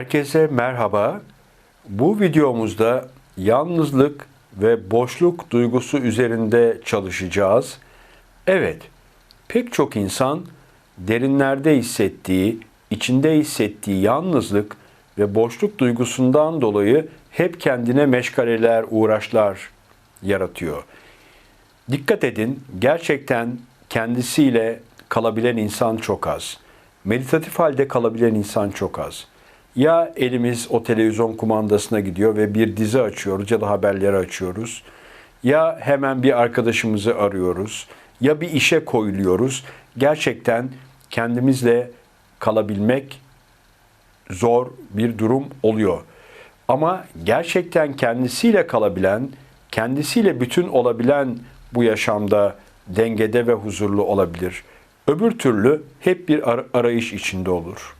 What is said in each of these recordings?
Herkese merhaba. Bu videomuzda yalnızlık ve boşluk duygusu üzerinde çalışacağız. Evet, pek çok insan derinlerde hissettiği, içinde hissettiği yalnızlık ve boşluk duygusundan dolayı hep kendine meşgaleler, uğraşlar yaratıyor. Dikkat edin, gerçekten kendisiyle kalabilen insan çok az. Meditatif halde kalabilen insan çok az. Ya elimiz o televizyon kumandasına gidiyor ve bir dizi açıyoruz ya da haberleri açıyoruz. Ya hemen bir arkadaşımızı arıyoruz. Ya bir işe koyuluyoruz. Gerçekten kendimizle kalabilmek zor bir durum oluyor. Ama gerçekten kendisiyle kalabilen, kendisiyle bütün olabilen bu yaşamda dengede ve huzurlu olabilir. Öbür türlü hep bir ar- arayış içinde olur.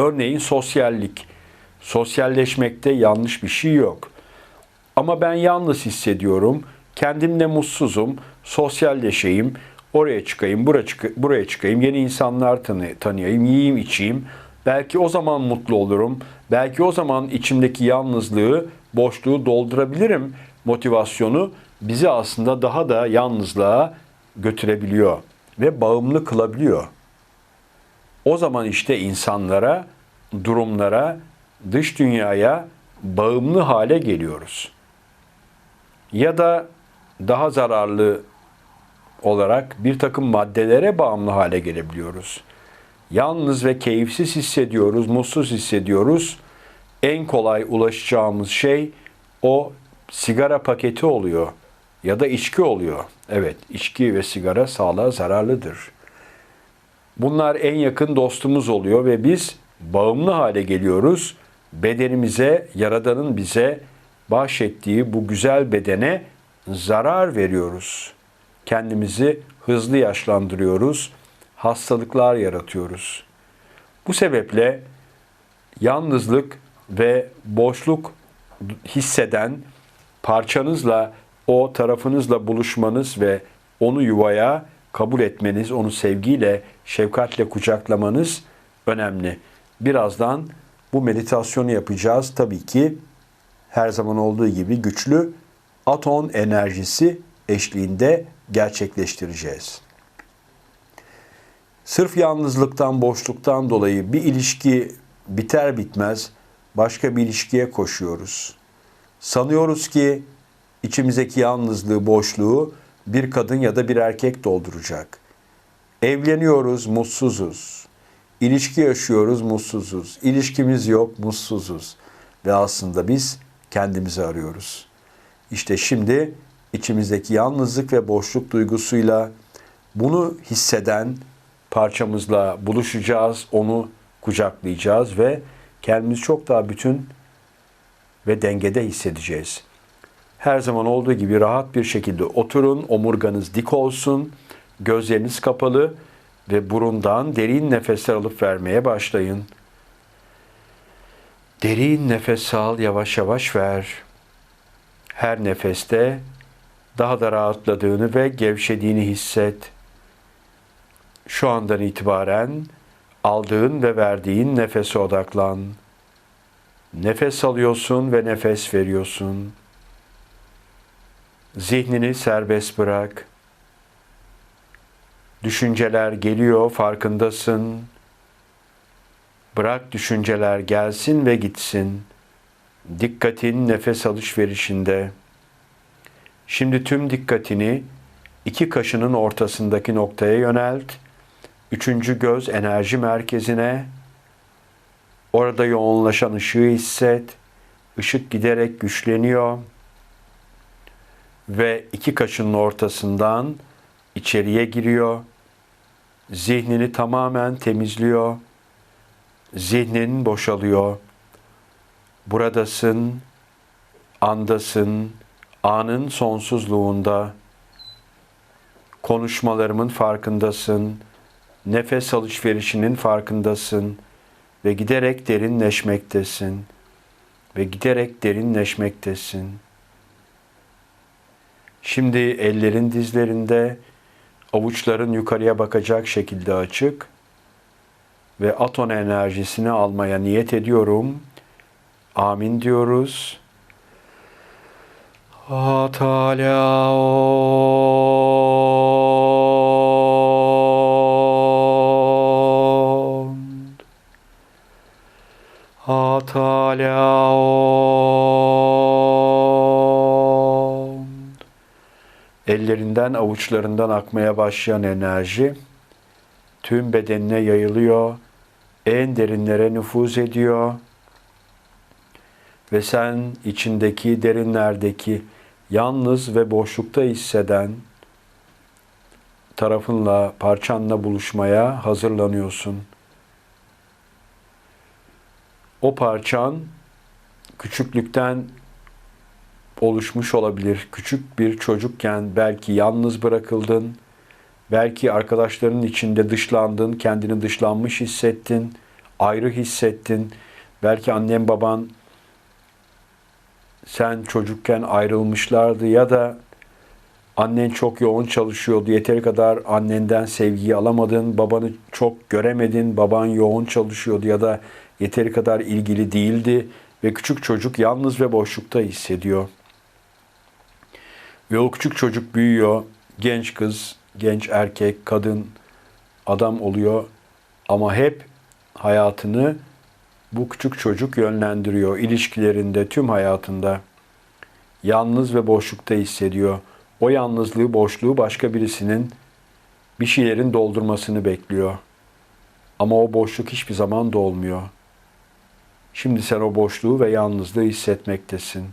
Örneğin sosyallik. Sosyalleşmekte yanlış bir şey yok. Ama ben yalnız hissediyorum. Kendimle mutsuzum. Sosyalleşeyim. Oraya çıkayım, buraya, çık- buraya çıkayım. Yeni insanlar tanı- tanıyayım, yiyeyim, içeyim. Belki o zaman mutlu olurum. Belki o zaman içimdeki yalnızlığı, boşluğu doldurabilirim. Motivasyonu bizi aslında daha da yalnızlığa götürebiliyor ve bağımlı kılabiliyor. O zaman işte insanlara, durumlara, dış dünyaya bağımlı hale geliyoruz. Ya da daha zararlı olarak bir takım maddelere bağımlı hale gelebiliyoruz. Yalnız ve keyifsiz hissediyoruz, mutsuz hissediyoruz. En kolay ulaşacağımız şey o sigara paketi oluyor ya da içki oluyor. Evet, içki ve sigara sağlığa zararlıdır. Bunlar en yakın dostumuz oluyor ve biz bağımlı hale geliyoruz. Bedenimize, Yaradan'ın bize bahşettiği bu güzel bedene zarar veriyoruz. Kendimizi hızlı yaşlandırıyoruz. Hastalıklar yaratıyoruz. Bu sebeple yalnızlık ve boşluk hisseden parçanızla, o tarafınızla buluşmanız ve onu yuvaya kabul etmeniz, onu sevgiyle, şefkatle kucaklamanız önemli. Birazdan bu meditasyonu yapacağız. Tabii ki her zaman olduğu gibi güçlü aton enerjisi eşliğinde gerçekleştireceğiz. Sırf yalnızlıktan, boşluktan dolayı bir ilişki biter bitmez başka bir ilişkiye koşuyoruz. Sanıyoruz ki içimizdeki yalnızlığı, boşluğu bir kadın ya da bir erkek dolduracak. Evleniyoruz, mutsuzuz. İlişki yaşıyoruz, mutsuzuz. İlişkimiz yok, mutsuzuz. Ve aslında biz kendimizi arıyoruz. İşte şimdi içimizdeki yalnızlık ve boşluk duygusuyla bunu hisseden parçamızla buluşacağız, onu kucaklayacağız ve kendimizi çok daha bütün ve dengede hissedeceğiz. Her zaman olduğu gibi rahat bir şekilde oturun, omurganız dik olsun, gözleriniz kapalı ve burundan derin nefesler alıp vermeye başlayın. Derin nefes al, yavaş yavaş ver. Her nefeste daha da rahatladığını ve gevşediğini hisset. Şu andan itibaren aldığın ve verdiğin nefese odaklan. Nefes alıyorsun ve nefes veriyorsun. Zihnini serbest bırak. Düşünceler geliyor, farkındasın. Bırak düşünceler gelsin ve gitsin. Dikkatin nefes alışverişinde. Şimdi tüm dikkatini iki kaşının ortasındaki noktaya yönelt. Üçüncü göz enerji merkezine. Orada yoğunlaşan ışığı hisset. Işık giderek güçleniyor ve iki kaşının ortasından içeriye giriyor. Zihnini tamamen temizliyor. Zihnin boşalıyor. Buradasın, andasın, anın sonsuzluğunda. Konuşmalarımın farkındasın. Nefes alışverişinin farkındasın ve giderek derinleşmektesin ve giderek derinleşmektesin. Şimdi ellerin dizlerinde, avuçların yukarıya bakacak şekilde açık ve aton enerjisini almaya niyet ediyorum. Amin diyoruz. Atalaon Ellerinden avuçlarından akmaya başlayan enerji tüm bedenine yayılıyor, en derinlere nüfuz ediyor ve sen içindeki derinlerdeki yalnız ve boşlukta hisseden tarafınla, parçanla buluşmaya hazırlanıyorsun. O parçan küçüklükten oluşmuş olabilir. Küçük bir çocukken belki yalnız bırakıldın, belki arkadaşlarının içinde dışlandın, kendini dışlanmış hissettin, ayrı hissettin. Belki annen baban sen çocukken ayrılmışlardı ya da annen çok yoğun çalışıyordu. Yeteri kadar annenden sevgiyi alamadın, babanı çok göremedin, baban yoğun çalışıyordu ya da yeteri kadar ilgili değildi ve küçük çocuk yalnız ve boşlukta hissediyor. Ve o küçük çocuk büyüyor, genç kız, genç erkek, kadın, adam oluyor ama hep hayatını bu küçük çocuk yönlendiriyor. İlişkilerinde, tüm hayatında yalnız ve boşlukta hissediyor. O yalnızlığı, boşluğu başka birisinin bir şeylerin doldurmasını bekliyor. Ama o boşluk hiçbir zaman dolmuyor. Şimdi sen o boşluğu ve yalnızlığı hissetmektesin.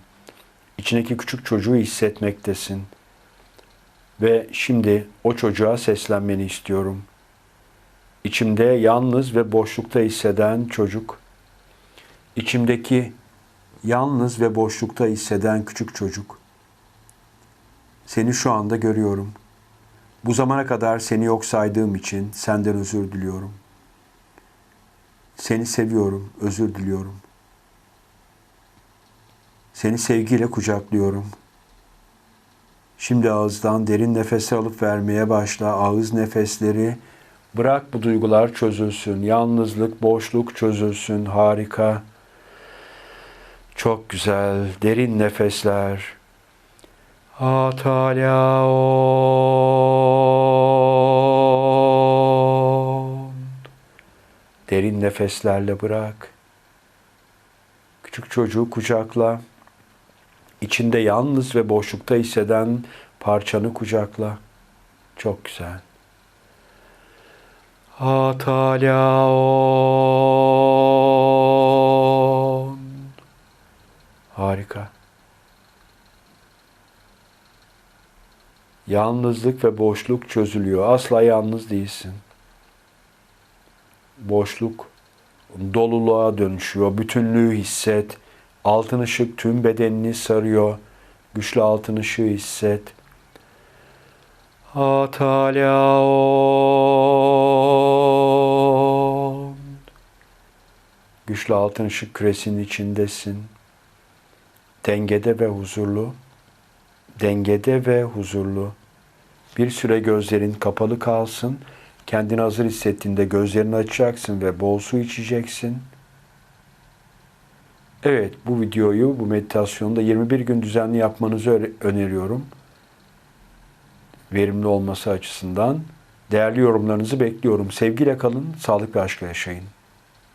İçindeki küçük çocuğu hissetmektesin. Ve şimdi o çocuğa seslenmeni istiyorum. İçimde yalnız ve boşlukta hisseden çocuk, içimdeki yalnız ve boşlukta hisseden küçük çocuk. Seni şu anda görüyorum. Bu zamana kadar seni yok saydığım için senden özür diliyorum. Seni seviyorum, özür diliyorum. Seni sevgiyle kucaklıyorum. Şimdi ağızdan derin nefes alıp vermeye başla. Ağız nefesleri bırak bu duygular çözülsün. Yalnızlık, boşluk çözülsün. Harika. Çok güzel. Derin nefesler. Atalaon. Derin nefeslerle bırak. Küçük çocuğu kucakla. İçinde yalnız ve boşlukta hisseden parçanı kucakla. Çok güzel. Atalaon. Harika. Yalnızlık ve boşluk çözülüyor. Asla yalnız değilsin. Boşluk doluluğa dönüşüyor. Bütünlüğü hisset. Altın ışık tüm bedenini sarıyor. Güçlü altın ışığı hisset. Atalaon. Güçlü altın ışık küresinin içindesin. Dengede ve huzurlu. Dengede ve huzurlu. Bir süre gözlerin kapalı kalsın. Kendini hazır hissettiğinde gözlerini açacaksın ve bol su içeceksin. Evet, bu videoyu, bu meditasyonu da 21 gün düzenli yapmanızı öneriyorum. Verimli olması açısından. Değerli yorumlarınızı bekliyorum. Sevgiyle kalın, sağlık ve aşkla yaşayın.